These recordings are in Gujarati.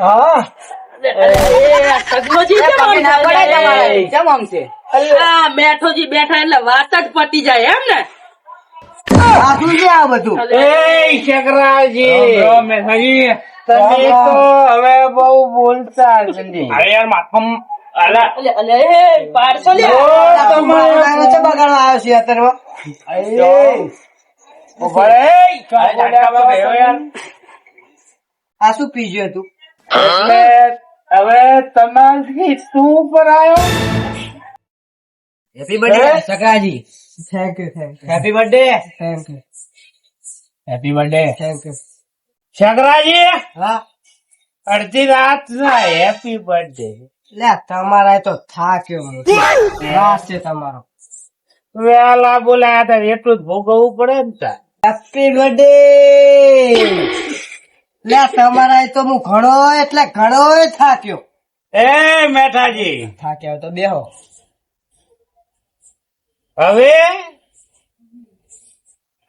હા. એ, સગનોજી કેમ આમ તમે ના પડાય થાય? તમારે કેમ આમ છે? આ બેઠા એટલે વાત જ પતી જાય એમ ને? આ શું છે આ બધું? એ શકરાજી રામ રામ મેઠાજી. તમે તો હવે બહુ બોલતા અરે યાર માથામ. આ શું પીજ્યું હતું? હવે તમારી શું પર આવ્યો? Happy birthday Sakaji thank you thank you happy birthday thank you happy birthday thank you Shakraji હા? અડધી રાત ના હેપી બર્થડે લે તમારા તો થાક્યો હું. રાસ છે તમારો. વેલા બોલાયા હતા એટલું જ ભોગવવું પડે ને. હેપી બર્થડે લે તમારા તો હું ઘણો એટલે ઘણો થાક્યો. એ મેઠાજી. થાક્યો તો બેહો. હવે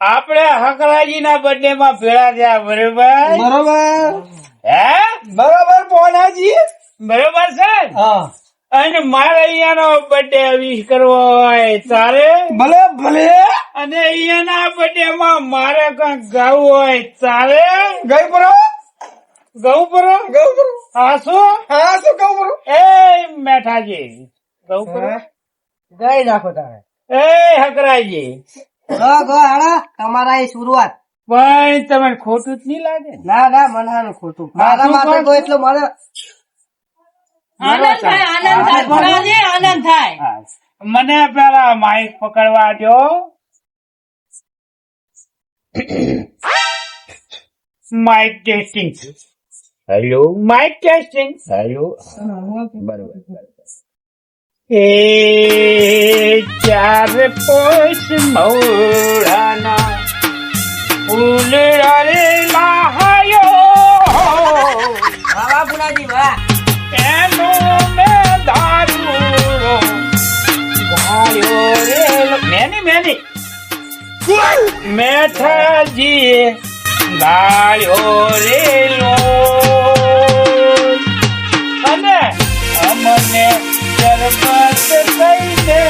આપણે હકરાજી ના બર્થડે માં ભેળા થયા બરોબર? બરોબર. હે? બરોબર પોનાજી. બરોબર છે? હા. અને મારે અહીંયાનો બર્થડે વિશ કરવો હોય તારે? ભલે ભલે. અને અહીંયાના બર્થડે માં મારે કઈ ગાવું હોય તારે? ગઈ પરો ગૌ પરો ગૌ પરો હા શું? હા શું ગૌ પરો એ મેઠાજી ગૌ પરો ગઈ નાખો તારે. એ હકરાજી. ગો ગો હાડા. તમારા એ શરૂઆત. પણ તમને ખોટું જ નહીં લાગે ના? ના મનાનું ખોટું. મારા માટે એટલો મને આનંદ થાય આનંદ થાય. આનંદ થાય. મને પેલા માઇક પકડવા દો. Mike testing hello mike testing hello બરોબર. એ ચાર પોષ મૌરાના ફૂલ રે લાહાયો વાહ વાહ પુનાજી વાહ. એનો મેં દારૂ ગાળ્યો રે મેની મેની. મેઠાજી ગાળ્યો રેલો અને અમને શરબત કહીને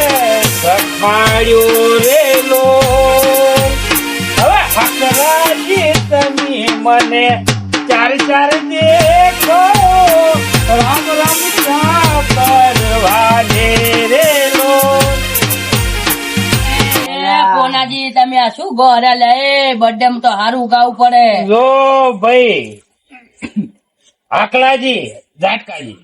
સખાડ્યો રેલો હવે હકરાજી તમે મને ચાર ચાર દેખો એ તમે આ શું ગોરે લે? એ બર્થડે માં તો હારું ગાવું પડે. જો ભાઈ આકલાજી જાટકાજી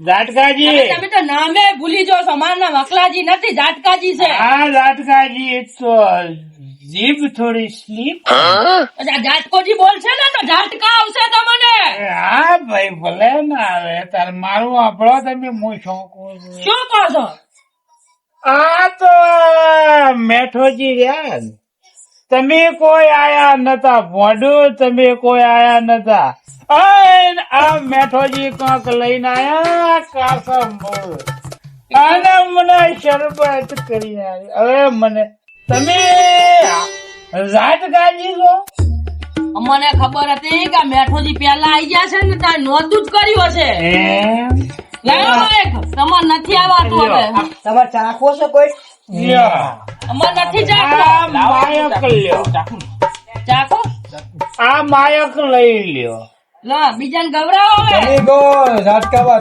જાટકાજી તમે તો નામે ભૂલી જો મારું નામ અકલાજી નથી જાટકાજી છે. હા જાટકાજી તો જીભ થોડી સ્લીપ. જાટકોજી બોલશે ને તો જાટકા આવશે તમને. હા ભાઈ ભલે ના આવે. તાર મારું આપણો તમે હું શું કહું છું શું કહો છો? આ તો મેઠોજી રહ્યા. તમે કોઈ આયા નતા મોઢું તમે કોઈ આયા નતા. આ મેઠોજી કોક લઈને આયા કાસમ અને મને શરબત કરી. હવે મને તમે રાત ગાજી છો મને ખબર હતી કે મેઠોજી પેલા આઈ ગયા છે ને તાર નોંધું જ કર્યું હશે. તમારે નથી આવતું હવે. તમારે ચાખો છે કોઈ. નથી આ માયક ચાખો. આ માયક લઈ લ્યો. લા બીજાને ગવરાવો તમે ગો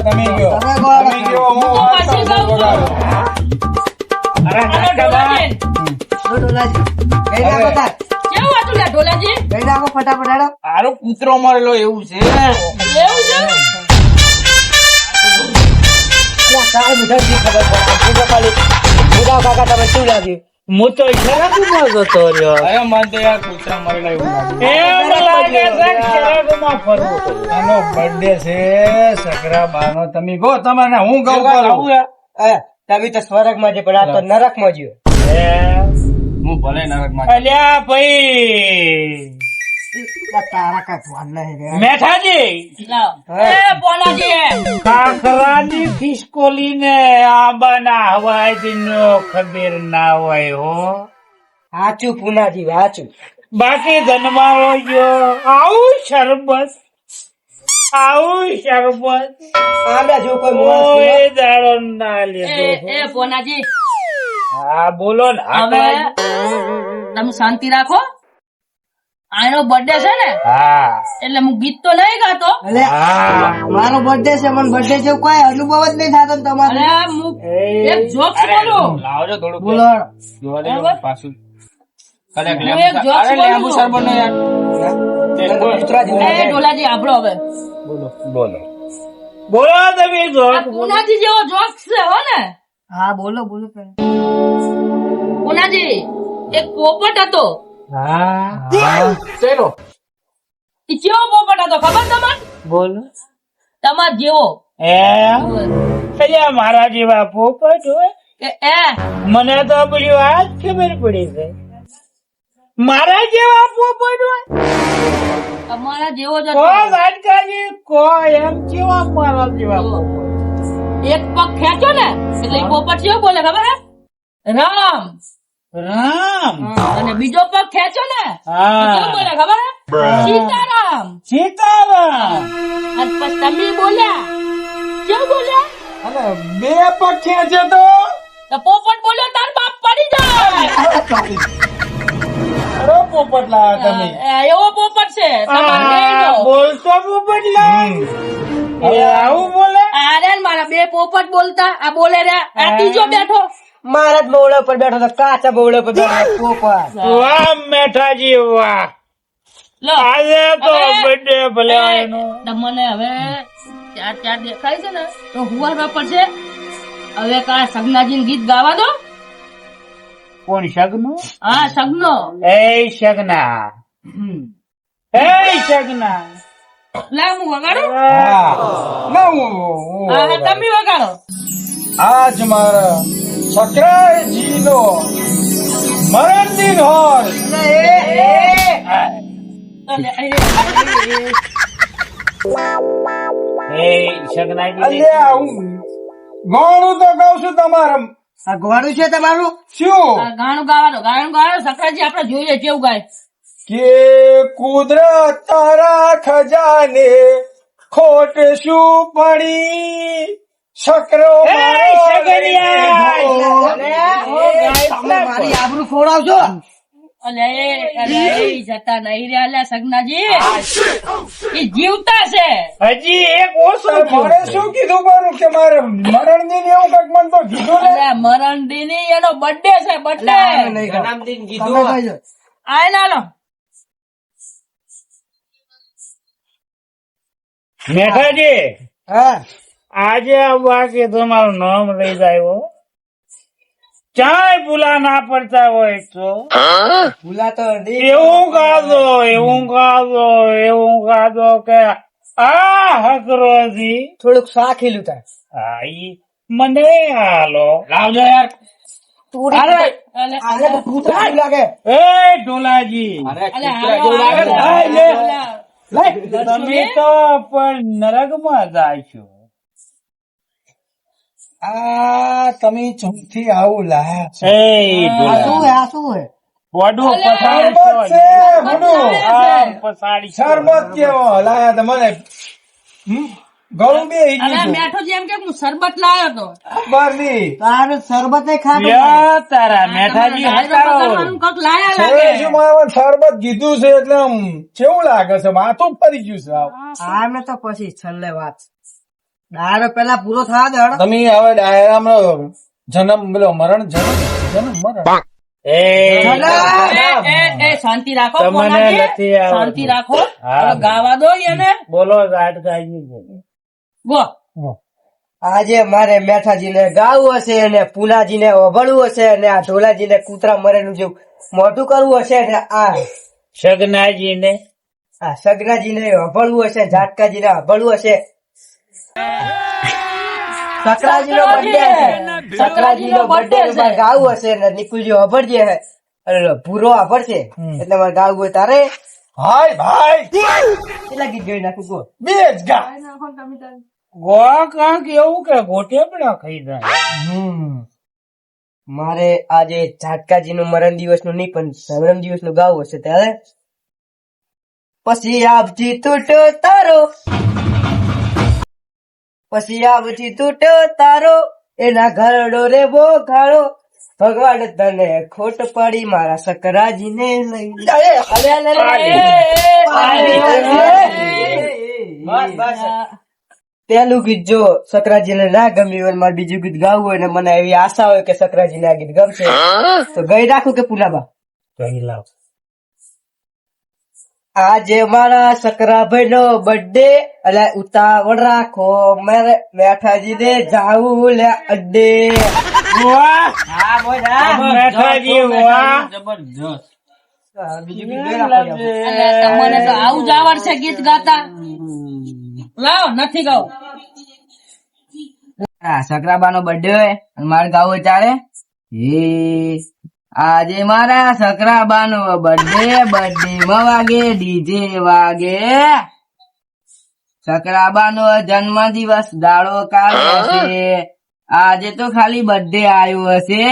તમે ગયો ગયો હું પછી. અરે કેવું હતું લે ઢોલાજી ગઈ નાખો ફટાફટ હાડો આરો કૂતરો મરેલો એવું છે. એવું છે? તારે બધાથી ખબર પડે? આ ખાલી ભૂગા કાકા તમે શું લાગ્યું? હું તો શરતમાં જતો રહ્યો. અરે મને તો યાર કૂતરા મરેલા એવું લાગે એમ લાગે છે કે ફરવું આનો બર્થડે છે સકરા બાનો. તમે ગો તમારે હું ગઉ કરું એ તમે તો સ્વર્ગમાં છે પણ આ તો નરકમાં જ્યો. હું ભલે નરકમાં અલ્યા ભાઈ. તારા નહીં. એ કાકરાની ને આંબાના હવાઈ નો ખબર ના હોય હો. સાચું પુનાજી સાચું. બાકી ધનવાળો ગયો આવું શરબત. આવું શરબત. આંબા જેવું કોઈ માણસ દાડો ના એ હા. બોલો ને. હવે તમે શાંતિ રાખો. આનો બર્થડે છે ને? હા. એટલે હું ગીત તો નહીં ગાતો. મારો બર્થડે છે મને બર્થડે છે કોઈ અનુભવ જ નહીં થતો તમારો. હું એક જોક બોલું? લાવજો થોડું બોલો. જોવા પાછું. એક પોપટ હતો. હા. શેનો? ઈ કેવો પોપટ હતો ખબર તમને? બોલો. તમાર જેવો. એ? અલ્યા મારા જેવા પોપટ હોય? એ એ. મને તો પેલી વાત ખબર પડી છે મારા જેવા પોપટ હોય? તમારા જેવો જ કો હતો. કો એમ જેવા મારા જેવા પોપટ એક પગ ખેંચો ને એટલે પોપટ કેવો બોલે ખબર હે? રામ. રામ. અને બીજો પગ ખેંચો ને હા. બોલે ખબર સીતારામ. સીતારામ. અને પછી તમે બોલ્યા. કેવું બોલ્યા? અને બે પગ ખેંચે તો? તો પોપટ બોલ્યો તાર બાપ પડી જાય. પોપટ લાવ્યા તમે. એવો પોપટ છે. બોલતો પોપટ લાવ આવું બોલે? અરે મારા બે પોપટ બોલતા આ બોલે રે આ ત્રીજો બેઠો. મારા જ બોવડા પર બેઠો તો કાચા બોવડા પર બેઠો વાહ મેઠાજી વાહ. લો. આજે તો બર્થડે ભલે તમને હવે ચાર ચાર દેખાય છે ને તો હુવા પડશે હવે કા સગનાજી ગીત ગાવા દો? કોણ શગનું હા સગનો. એ સગના. એ સગના. લા હું વગાડું? હા. ના હા, તમે વગાડો. આજ મારા સકરાજીનો મરણ દિન હોય ગાણું તો ગાઉં છું તમારે. આ છે તમારું? શું? ગાણું ગાવાનું ગાણું ગાવાનું સકરાજી આપણે જોઈએ કેવું ગાય. કે કુદરત તારા ખજાને ખોટ શું પડી શગનિયા મારી. આબરૂ ખોડાવશો અલે અલે જતા નહીં રહ્યા અલ્યા સગનાજી. એ જીવતા છે. હજી એક ઓછો મારે શું કીધું મારું કે મારે મરણ દિન એવું કંઈક મને તો કીધું ને? મરણ દિન એનો બર્થડે છે બર્થડે. આય ના લો. મેઠાજી હા. આજે આવવા કે તમારું નામ લઈ જાય ચાય ભૂલા ના પડતા હોય તો. ભૂલા તો એવું ગાદો એવું ગાદો એવું ગાદો કે આ હકરોજી થોડુંક સાખેલું થાય આ ઈ મને હાલો. લાવજો યાર. તમે તો પણ નરકમાં જાય છો આ તમે ચમથી આવું લાયા છો. એ આ શું હે આ શું હે? બોડું પસાડી શરબત છે બધું. આમ પસાડી શરબત કેવો લાયા તો મને. હમ, બે ઈ અલે ગયું. મેઠો જેમ કે હું શરબત લાયો તો. બરની. તારું શરબત નહીં તારા મેઠાજી હટાવો પકડવાનું કોક લાયા લાગે. શરબત કીધું છે? એટલે કેવું લાગે છે? માથું ફરી ગયું છે આમે. તો પછી છેલ્લે વાત. દાડો પેલા પૂરો થવા દે તમે હવે ડાયરામાં જન્મ બોલો મરણ જન્મ જન્મ મરણ. એ એ, શાંતિ રાખો તમને નથી શાંતિ રાખો. ગાવા દો એને. બોલો રાજગાજી ગાઈ બો આજે મારે મેઠાજીને ગાવું હશે અને પૂનાજીને ઓભળવું હશે અને આ ઢોલાજીને કૂતરા મરેલું જેવું મોટું કરવું હશે ને આ સગનાજીને. આ સગનાજીને ઓભળવું હશે જાટકાજીને ઓભળવું હશે. બર્થડે બર્થડે મારે ગાવું હશે અને નિકુલજી ઓભળજે હે. અને ભૂરો ઓભળશે એટલે મારે ગાવું હોય તારે. હાય ભાઈ. કેટલા ગીત ગાઈ નાખું કહો બે જ ગા. ગો કાંક એવું કે ગોટેપડા ખાઈ જાય. હમ. મારે આજે ઝાટકાજી નું મરણ દિવસનું નહીં પણ જન્મ દિવસનું ગાવું હશે ત્યારે. પછી આપજી તૂટો તારો. પછી આપજી તૂટ્યો તારો એના ઘરડો રે બો ઘાડો ભગવાન તને ખોટ પડી મારા લઈ. બસ, બસ. પેલું ગીત જો સકરાજીને ના ગમ્યું હોય મારે બીજું ગીત ગાવું હોય ને મને એવી આશા હોય કે સકરાજીને આ ગીત ગમશે. તો ગઈ રાખું કે પુલાબા આજે મારા સકરાભાઈ નો બર્થડે એટલે ઉતાવળ રાખો મારે મેઠાજી ને જાવું લે અડ્ડે તમને તો આવું જ આવડશે ગીત ગાતા. લાવ નથી ગાવ. સકરાબા નો બર્થડે હોય અને મારે ગાવું ચાલે. હે આજે મારા સકરાબા નો બર્થડે બર્થડે માં વાગે ડીજે વાગે. સકરાબા નો જન્મ દિવસ દાડો કાલ હશે. આજે તો ખાલી બર્થડે આવ્યો હશે.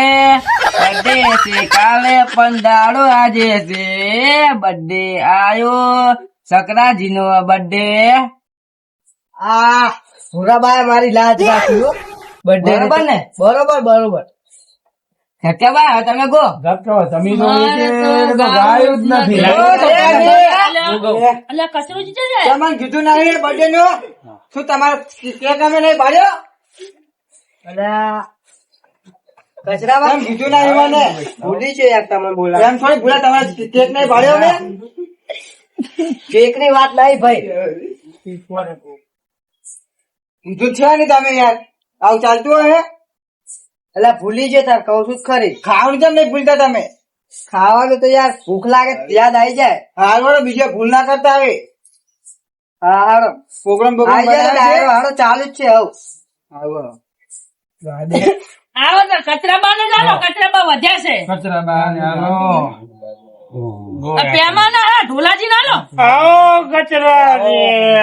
બર્થડે હશે કાલે પણ દાડો આજે હશે. બર્થડે આવ્યો. સકરાજી નો બર્થડે આ મારી લાજ રાખ્યું બર્થડે બરોબર ને? બરોબર બરોબર. સત્યાબા હવે તમે ગો. ગપતો તમે તો મારે એકે તો તો ગાયું જ નથી. નથી. કચરો જીતે જાય તમને કીધું નહીં બર્થડે નું. શું તમારે કેક અમે નહીં પાડ્યો અલ્યા કચરામાં કીધું નહીં મને. ભૂલી છે યાર તમે બોલા એમ થોડી ભૂલા તમારે કેક નહીં પાડ્યો ને કેકની વાત નહીં ભાઈ. કીધું છે ને તમે યાર. આવું ચાલતું હોય એટલે ભૂલી જાય તાર કહું છું ખરી. ખાવાનું કેમ નહીં ભૂલતા તમે? ખાવાનું તો યાર ભૂખ લાગે યાદ આવી જાય. હારો બીજો ભૂલ ના કરતા આવે. હા હારો પ્રોગ્રામ ચાલુ જ છે હવ. આવો તો કચરાબા ને ચાલો કચરાબા વધ્યા છે. કચરાબા હાલો. ના હા, ઢોલાજી ના લો. આવો કચરા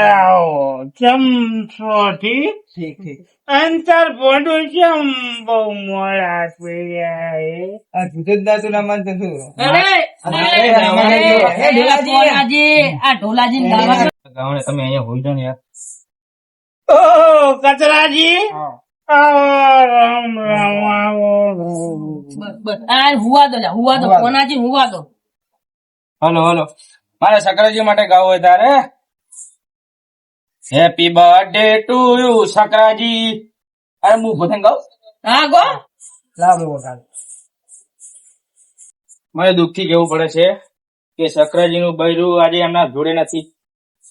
આવો. કેમ છો ઠીક? ઠીક ઠીક. અંતર પોંડું કેમ બહુ મોડા પીડ્યા હે? આ જુદું જ નતું ના શું? અરે અરે, અરે, અરે, અરે, ઢોલાજી. આ ઢોલાજી ને ગાવણે તમે અહીંયા હોઈ જાઓ ને યાર. ઓ કચરાજી રામ રામ આવો. બસ, બસ. આ હુવા દો. હુવા દો. કોનાજી હુવા દો. Hello hello. મારે સકરાજી માટે ગાવું હોય તારે? Happy birthday to you Sakraji અરે હું ભોજન ગાઉં? હા ગો. લાવ કાલ મને દુઃખથી કેવું પડે છે કે સકરાજી નું બૈરું આજે એમના જોડે નથી.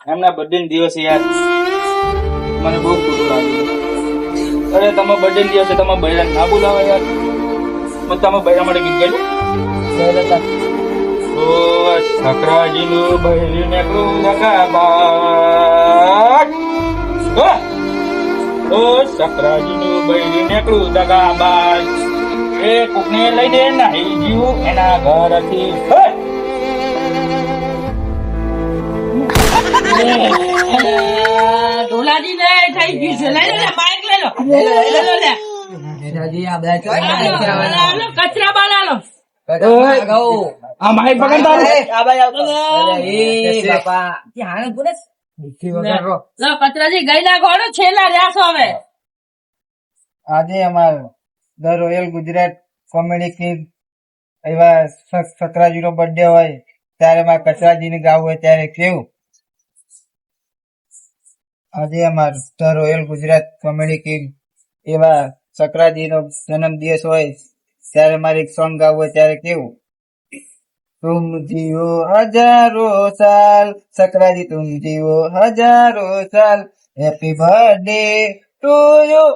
એમના બર્થડે દિવસે યાર મને બહુ ખોટું લાગ્યું અરે તમે બર્થડે દિવસે તમે બૈરા ના બોલાવો યાર. તમે બૈરા માટે ગીત ગાયું ઓ સકરાજી નું બૈરું નીકળું દગાબાજ હો! ઓ સકરાજી નું બૈરું નીકળું દગાબાજ એ કોકને લઈને નાહી જીવું એના ઘરથી. ઢોલાજી ને થઈ ગયું છે. લઈ લે બાઈક લઈ લો. લઈ લો લે આ બધા ચોય હાલો, કચરાબા ના લો આ માઇક પકડ તારે. લો કચરાજી ગઈ ના ગોળો છેલ્લા રહ્યા છો હવે. આજે અમાર the royal Gujarat comedy king એવા સતરાજી નો બર્થડે હોય ત્યારે મારે કચરાજી ને ગાવું હોય ત્યારે કેવું? આજે અમાર the royal Gujarat comedy king એવા સકરાજી નો જન્મ દિવસ હોય ત્યારે મારે એક સોંગ ગાવું હોય ત્યારે કેવું? तुम जियो हजारों साल सकराजी तुम जियो हजारों साल happy birthday to you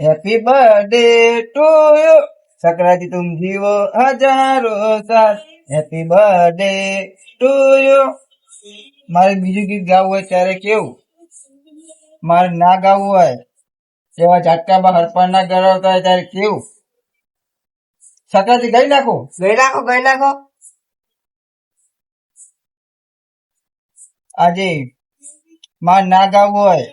happy birthday to you सकराजी तुम जियो हजारों साल हैप्पી બર્થડે ટુ યુ મારે બીજું ગીત ગાવું હોય ત્યારે કેવું મારે ના ગાવું હોય એવા ઝાટકામાં હરપણ ના ગરવતા હોય ત્યારે કેવું સકરાજી ગઈ નાખો ગઈ નાખો ગઈ નાખો આજે માં ના ગાવું હોય,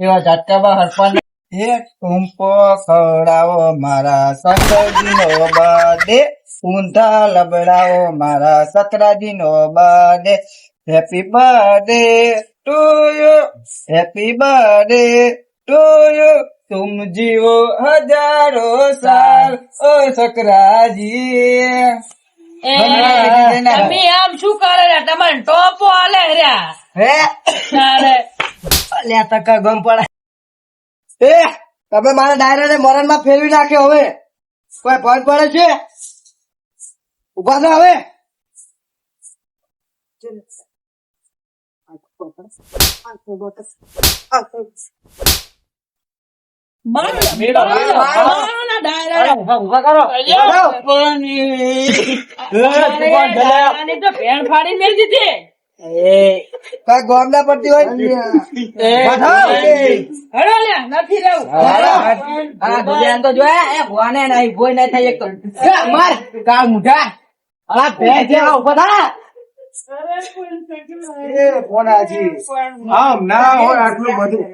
એવા ઝાટકામાં હરપણ એક ટૂંપો ખવડાવો મારા શંકરજી નો બર્થડે. ઊંધા લબડાવો મારા સકરાજી નો birthday. Happy birthday to you happy birthday to you તુમ જીવો હજારો સાલ, ઓ સકરાજી. તમે આમ શું કરે રે તમારે ટોપો આલે રહ્યા હે? તારે. અલ્યા તકા ગમ પડે. એ તમે મારા ડાયરે ને મરણમાં ફેરવી નાખ્યો હવે. કોઈ ફોન પડે છે? ઊભા થા હવે. મારા ડાયરા. ઊભા કરો. આની તો ભેણ ફાડી મેલ દીધી કઈ ગોમ ના? પડતી હોય ઊભા થાઓ. હળો લે નથી રહેવું. તો જોયા એ ભોને નહીં ભોય નહીં થાય એક તો માર. કાળ મુઢા. આ ભેંસ છે, ઊભા થા. એ કોનાજી આમ ના હોય આટલું બધું.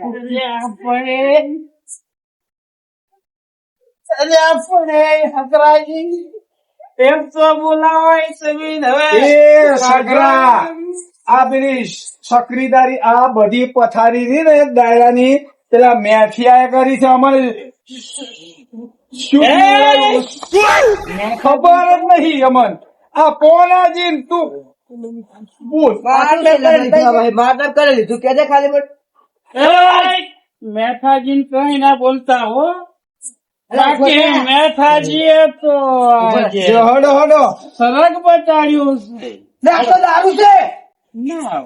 એમ તો બોલાવાય સમીન હવે. એ સગરા આ પેલી સક્રીદારી આ બધી પથારી ની ને દાયરાની પેલા મેથિયા કરી છે અમારે. ખબર જ નહીં અમન. આ પોનાજી તું બોલ. મારનાર કરી લીધું કે ખાલી મેથાજી કઈ ના બોલતા હો. સરગ બતાડ્યું છે. ના તો દારૂ છે. ના